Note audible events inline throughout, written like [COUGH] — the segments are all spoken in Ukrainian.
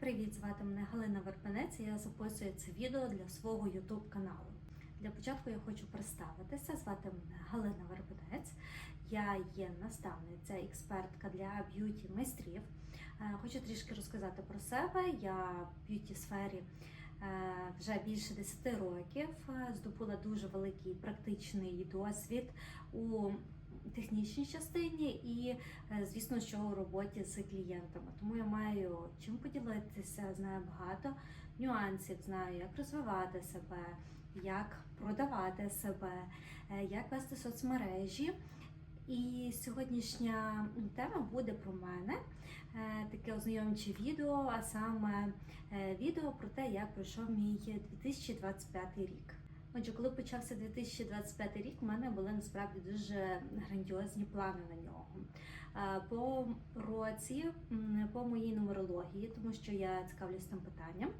Привіт, звати мене Галина Вербенець. і Я записую це відео для свого YouTube каналу. Для початку я хочу представитися. Звати мене Галина Вербенець. Я є наставниця, експертка для б'юті майстрів. Е, Хочу трішки розказати про себе. Я в б'юті сфері е, вже більше 10 років. Е, Здобула дуже великий практичний досвід у технічній частині і Е, звісно, що у роботі з клієнтами. Тому я маю чим поділитися, знаю багато нюансів, знаю, як розвивати себе, як продавати себе, е, як вести соцмережі. І сьогоднішня тема буде про мене, е, таке ознайомче відео, а саме відео про те, як пройшов мій 2025 рік. Отже, коли почався 2025 рік, у мене були насправді дуже грандіозні плани на нього. По році, по моїй нумерології, тому що я цікавлюсь тим питанням,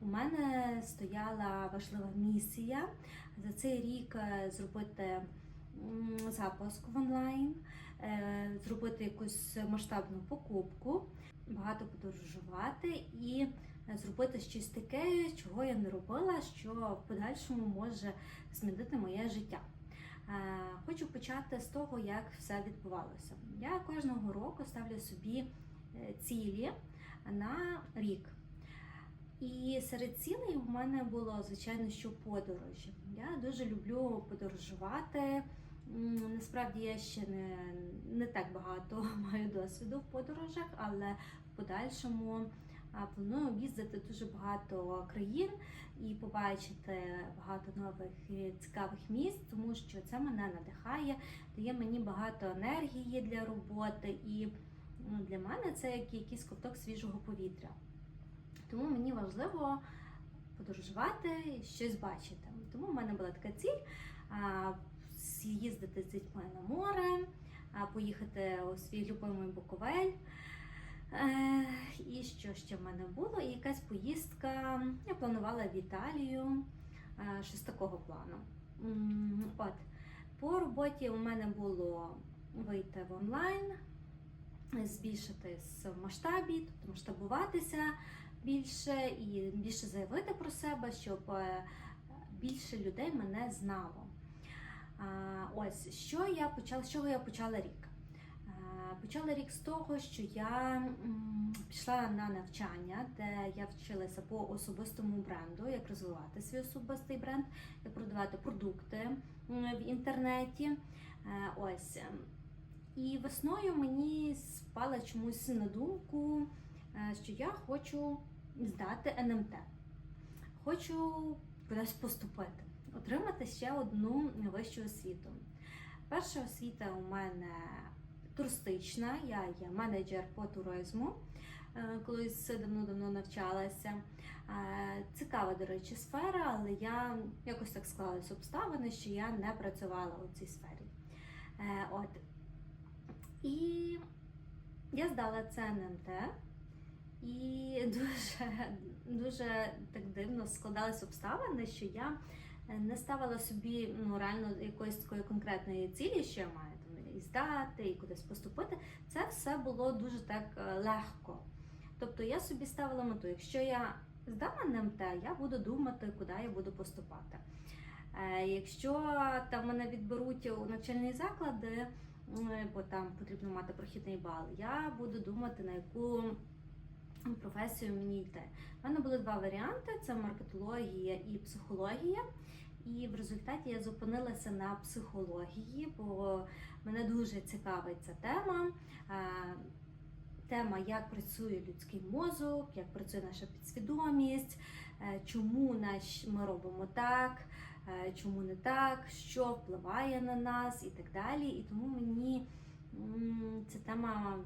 у мене стояла важлива місія за цей рік е, зробити запуск в онлайн, е, зробити якусь масштабну покупку, багато подорожувати і зробити щось таке, чого я не робила, що в подальшому може змінити моє життя. Е, Хочу почати з того, як все відбувалося. Я кожного року ставлю собі е, цілі на рік. І серед цілей у мене було, звичайно, що подорожі. Я дуже люблю подорожувати. Насправді я ще не, не так багато [LAUGHS] маю досвіду в подорожах, але в подальшому планую їздити дуже багато країн і побачити багато нових цікавих місць, тому що це мене надихає, дає мені багато енергії для роботи, і ну, для мене це як якийсь ковток свіжого повітря. Тому мені важливо подорожувати щось бачити. Тому в мене була така ціль з'їздити з дітьми на море, поїхати у свій любимий Буковель. І що ще в мене було? І якась поїздка. Я планувала в Італію, е, щось такого плану. От. По роботі у мене було вийти в онлайн, збільшити в масштабі, тобто масштабуватися більше і більше заявити про себе, щоб е, більше людей мене знало. Ось що я почала, з чого я почала рік. Почала рік з того, що я пішла на навчання, де я вчилася по особистому бренду, як розвивати свій особистий бренд, як продавати продукти в інтернеті. Е, Ось. І весною мені спала чомусь на думку, е, що я хочу здати НМТ. Хочу кудись поступити, отримати ще одну вищу освіту. Перша освіта у мене туристична, я є менеджер по туризму. е, Колись давно-давно навчалася. Е, Цікава, до речі, сфера, але я якось так склалися обставини, що я не працювала у цій сфері. Е, От. І я здала це і дуже, дуже так дивно складалися обставини, що я не ставила собі ну, реально якоїсь такої конкретної цілі, що я маю і здати, і кудись поступити. Це все було дуже так е, легко. Тобто я собі ставила мету, якщо я здам НМТ, я буду думати, куди я буду поступати. Е, Якщо там мене відберуть у навчальні заклади, бо там потрібно мати прохідний бал, я буду думати, на яку професію мені йти. У мене були два варіанти: це маркетологія і психологія. І в результаті я зупинилася на психології, бо мене дуже цікавить ця тема. Е, Тема, як працює людський мозок, як працює наша підсвідомість, е, чому ми робимо так, е, чому не так, що впливає на нас і так далі. І тому мені ця тема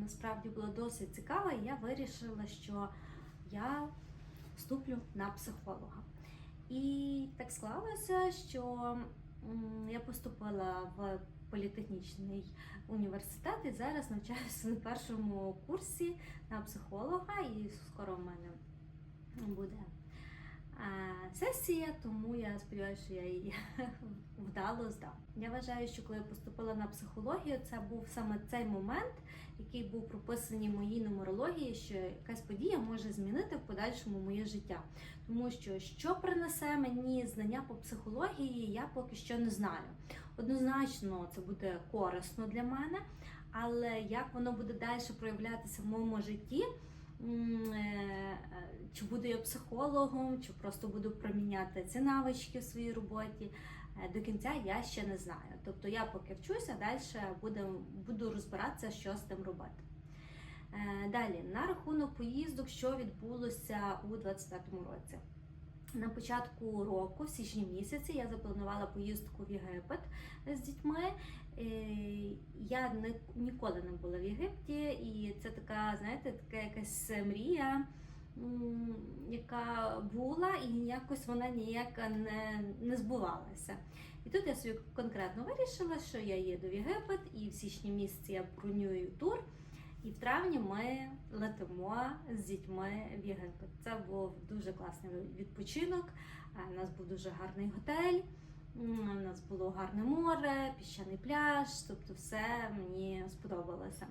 насправді була досить цікава, і я вирішила, що я вступлю на психолога. І так склалося, що я поступила в політехнічний університет і зараз навчаюся на першому курсі на психолога, і скоро в мене буде сесія, тому я сподіваюся, що я її [LAUGHS] вдало здам. Я вважаю, що коли я поступила на психологію, це був саме цей момент, який був прописаний в моїй нумерології, що якась подія може змінити в подальшому моє життя. Тому що що принесе мені знання по психології, я поки що не знаю. Однозначно, це буде корисно для мене, але як воно буде далі проявлятися в моєму житті? М, е, Чи буду я психологом, чи просто буду проміняти ці навички в своїй роботі. е, До кінця я ще не знаю. Тобто я поки вчуся, далі буду, буду розбиратися, що з тим робити. Е, Далі, на рахунок поїздок, що відбулося у 25-му році. На початку року, в січні місяці, я запланувала поїздку в Єгипет з дітьми. Е, Я не, ніколи не була в Єгипті, і це така, знаєте, така якась мрія, яка була, і якось вона ніяк не, не збувалася. І тут я собі конкретно вирішила, що я їду в Єгипет, і в січні місяці я бронюю тур. І в травні ми летимо з дітьми в Єгипет. Це був дуже класний відпочинок. Е, У нас був дуже гарний готель, у нас було гарне море, піщаний пляж. Тобто, все мені сподобалося.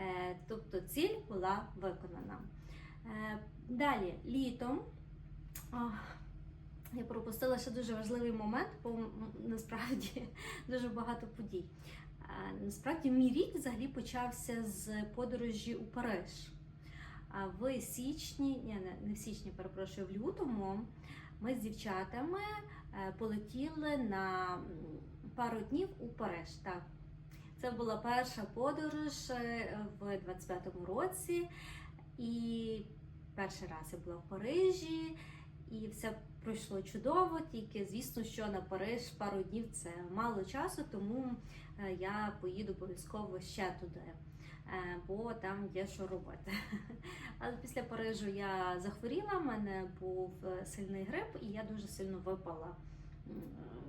Е, Тобто, ціль була виконана. Е, Далі, літом. Я пропустила ще дуже важливий момент, бо насправді [LAUGHS] дуже багато подій. Насправді мій рік взагалі почався з подорожі у Париж. В січні, ні, не- в січні, перепрошую, в лютому ми з дівчатами е, полетіли на пару днів у Париж. Так. Це була перша подорож е, в 25-му році. І перший раз я була в Парижі, і все пройшло чудово. Тільки звісно, що на Париж пару днів це мало часу, тому я поїду обов'язково ще туди, е, бо там є що робити. [LAUGHS] Але після Парижу я захворіла, в мене був е, сильний грип, і я дуже сильно випала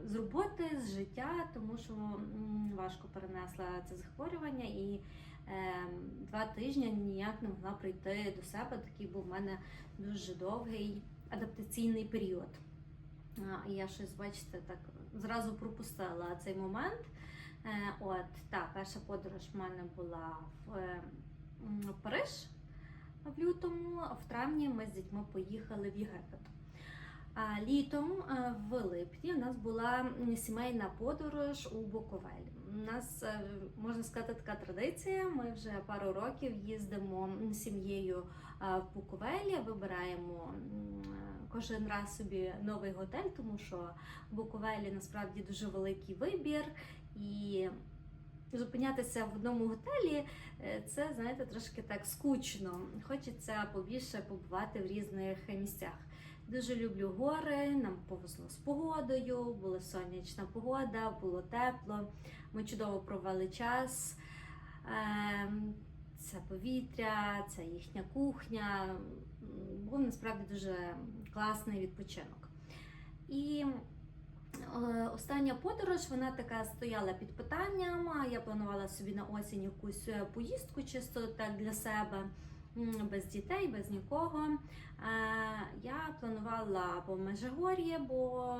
з роботи, з життя, тому що важко перенесла це захворювання і е, два тижні ніяк не могла прийти до себе. Такий був в мене дуже довгий адаптаційний період. Я щось, бачите, так зразу пропустила цей момент. Е, От, та, перша подорож в мене була в, е, Париж в лютому, в травні ми з дітьми поїхали в Єгипет. А літом е, в липні у нас була сімейна подорож у Буковель. У нас можна сказати така традиція. Ми вже пару років їздимо з сім'єю в Буковелі, вибираємо кожен раз собі новий готель, тому що в Буковелі насправді дуже великий вибір і. Зупинятися в одному готелі е, це, знаєте, трошки так скучно. Хочеться побільше побувати в різних місцях. Дуже люблю гори, нам повезло з погодою, була сонячна погода, було тепло. Ми чудово провели час. Ем, Це повітря, це їхня кухня. Був насправді дуже класний відпочинок. І остання подорож вона така стояла під питанням. Я планувала собі на осінь якусь е, поїздку, чисто так для себе, без дітей, без нікого. Е, Я планувала або Межигор'я, бо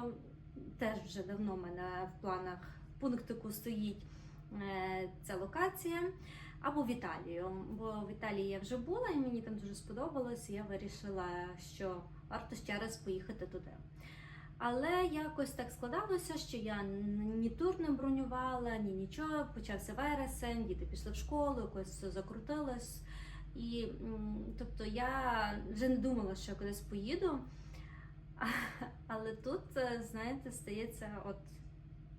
теж вже давно в мене в планах пунктику стоїть е, ця локація. Або в Італію, бо в Італії я вже була і мені там дуже сподобалось. і Я вирішила, що варто ще раз поїхати туди. Але якось так складалося, що я ні тур не бронювала, ні нічого. Почався вересень, діти пішли в школу, якось все закрутилось. І тобто я вже не думала, що я кудись поїду. [LAUGHS] Але тут, е, знаєте, стається, от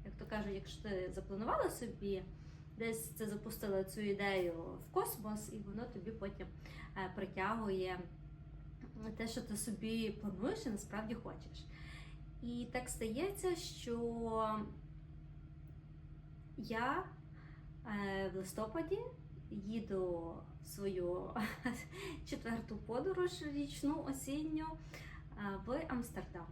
як то кажуть, якщо ти запланувала собі, десь це запустила цю ідею в космос, і воно тобі потім е, притягує те, що ти собі плануєш і насправді хочеш. І так стається, що я е, в листопаді їду в свою [LAUGHS] четверту подорож річну осінню е, в Амстердам.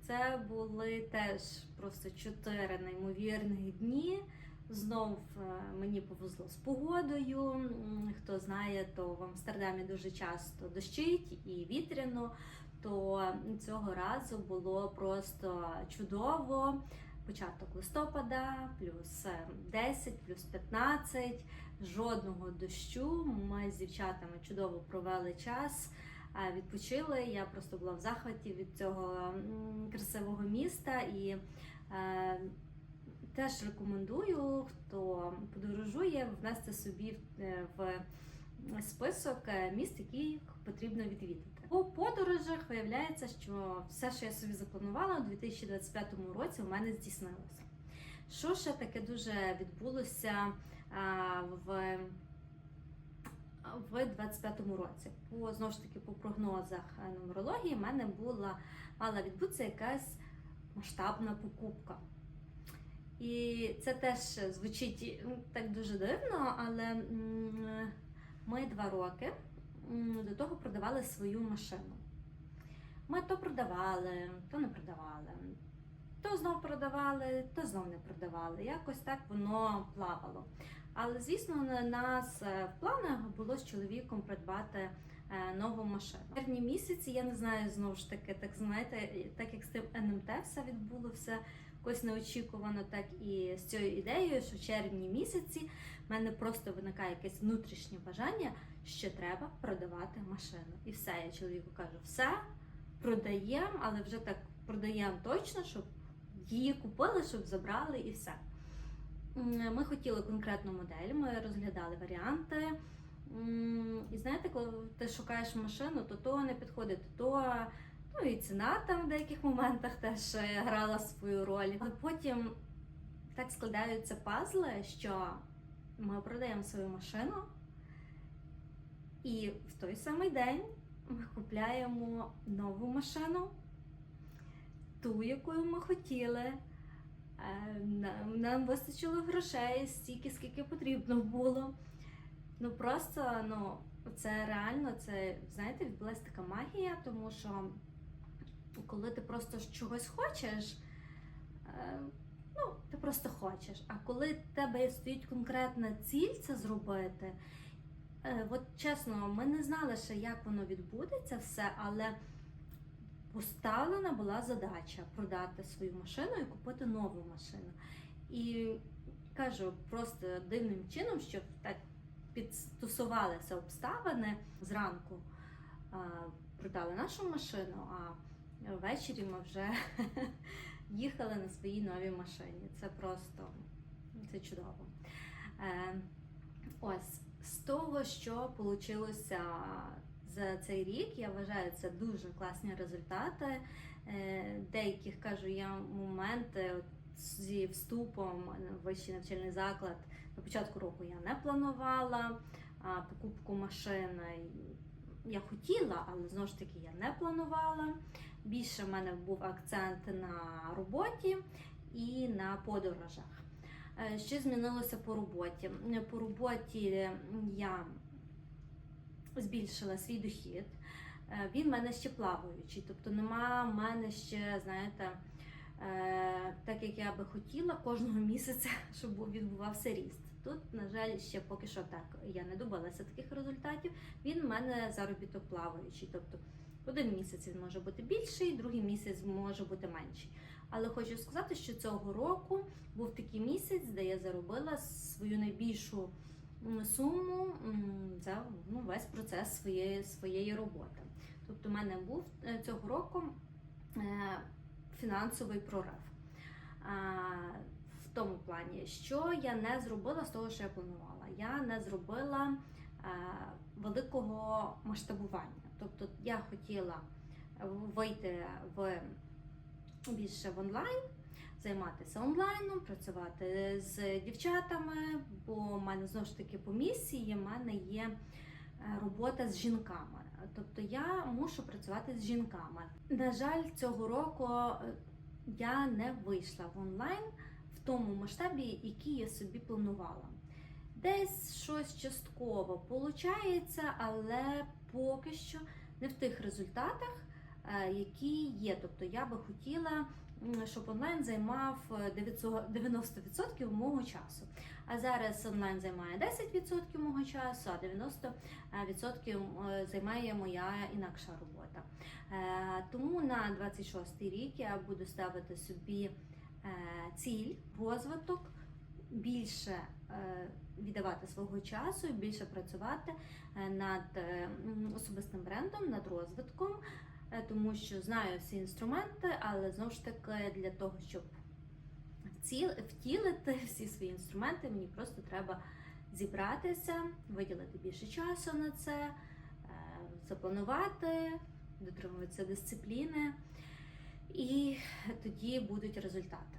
Це були теж просто чотири неймовірних дні Знов е, мені повезло з погодою. Хто знає, то в Амстердамі дуже часто дощить і вітряно. То цього разу було просто чудово. Початок листопада, плюс е, 10, плюс 15, жодного дощу. Ми з дівчатами чудово провели час, е, відпочили. Я просто була в захваті від цього красивого міста і е, теж рекомендую, хто подорожує, внести собі е, в список е, міст, які потрібно відвідати. По подорожах виявляється, що все, що я собі запланувала у 2025 році, у мене здійснилося. Що ще таке дуже відбулося в, в 25-му році? По знову ж таки, по прогнозах нумерології, в мене була мала відбутися якась масштабна покупка. І це теж звучить так дуже дивно, але ми два роки до того продавали свою машину. Ми то продавали, то не продавали, то знов продавали, то знов не продавали. Якось так воно плавало. Але, звісно, на нас е, в планах було з чоловіком придбати е, нову машину. В місяці, я не знаю, знову ж таки, так знаєте, так як з тим НМТ все відбулося якось неочікувано, так і з цією ідеєю, що в червні місяці в мене просто виникає якесь внутрішнє бажання, що треба продавати машину. І все, я чоловіку кажу, все продаємо, але вже так продаємо точно, щоб її купили, щоб забрали і все. Ми хотіли конкретну модель, ми розглядали варіанти. І знаєте, коли ти шукаєш машину, то то не підходить, то ну і ціна там в деяких моментах теж е, грала свою роль. Але потім так складаються пазли, що ми продаємо свою машину, і в той самий день ми купляємо нову машину, ту, якою ми хотіли. Е, Нам, нам вистачило грошей стільки, скільки потрібно було. Ну просто ну, це реально, це знаєте, відбулася така магія, тому що коли ти просто чогось хочеш, е, ну, ти просто хочеш. А коли в тебе стоїть конкретна ціль це зробити, е, от чесно, ми не знали ще, як воно відбудеться все, але поставлена була задача продати свою машину і купити нову машину. І кажу, просто дивним чином, що так підстосувалися обставини зранку. Продали нашу машину, а ввечері ми вже [LAUGHS] їхали на своїй новій машині. Це просто це чудово. Е, Ось з того, що вийшло за цей рік, я вважаю, це дуже класні результати. Е, Деяких кажу я моменти зі вступом в вищий навчальний заклад на початку року я не планувала покупку машини. Я хотіла, але знову ж таки я не планувала. Більше в мене був акцент на роботі і на подорожах. Е, Що змінилося по роботі? По роботі я збільшила свій дохід. Е, Він в мене ще плаваючий, тобто нема в мене ще, знаєте, е, так як я би хотіла кожного [LAUGHS] місяця, щоб відбувався ріст. Тут, на жаль, ще поки що так я не добилася таких результатів. Він в мене заробіток плаваючий. Тобто один місяць він може бути більший, другий місяць може бути менший. Але хочу сказати, що цього року був такий місяць, де я заробила свою найбільшу суму за ну, весь процес своєї, своєї роботи. Тобто, в мене був е, цього року е, фінансовий прорив. В тому плані, що я не зробила з того, що я планувала. Я не зробила е, великого масштабування. Тобто я хотіла вийти в більше в онлайн, займатися онлайном, працювати з дівчатами, бо в мене знову ж таки по місії в мене є е, робота з жінками. Тобто я мушу працювати з жінками. На жаль, цього року е, я не вийшла в онлайн в тому масштабі, який я собі планувала. Десь щось частково виходить, але поки що не в тих результатах, е, які є. Тобто я би хотіла щоб онлайн займав е, 900 90% мого часу. А зараз онлайн займає 10% мого часу, а 90% е, займає моя інакша робота. Е, Тому на 26 рік я буду ставити собі е, ціль, розвиток, більше е, віддавати свого часу, і більше працювати е, над е, особистим брендом, над розвитком, е, тому що знаю всі інструменти, але знову ж таки для того, щоб втілити [LAUGHS] всі свої інструменти, мені просто треба зібратися, виділити більше часу на це, запланувати, дотримуватися дисципліни, і тоді будуть результати.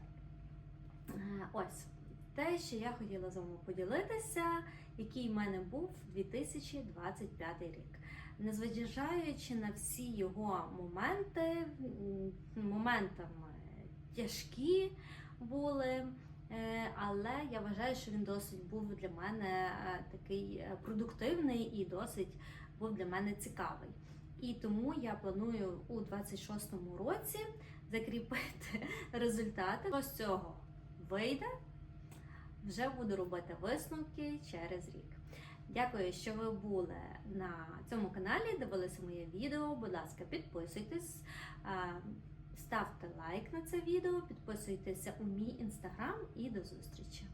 Ось те, що я хотіла з вами поділитися, який в мене був 2025 рік. Незважаючи на всі його моменти, моментами тяжкі були, е, але я вважаю, що він досить був для мене е, такий е, продуктивний і досить був для мене цікавий. І тому я планую у 26-му році закріпити [LAUGHS] результати. Що з цього вийде, вже буду робити висновки через рік. Дякую, що ви були на цьому каналі, дивилися моє відео. Будь ласка, підписуйтесь, ставте лайк на це відео, підписуйтеся у мій інстаграм і до зустрічі!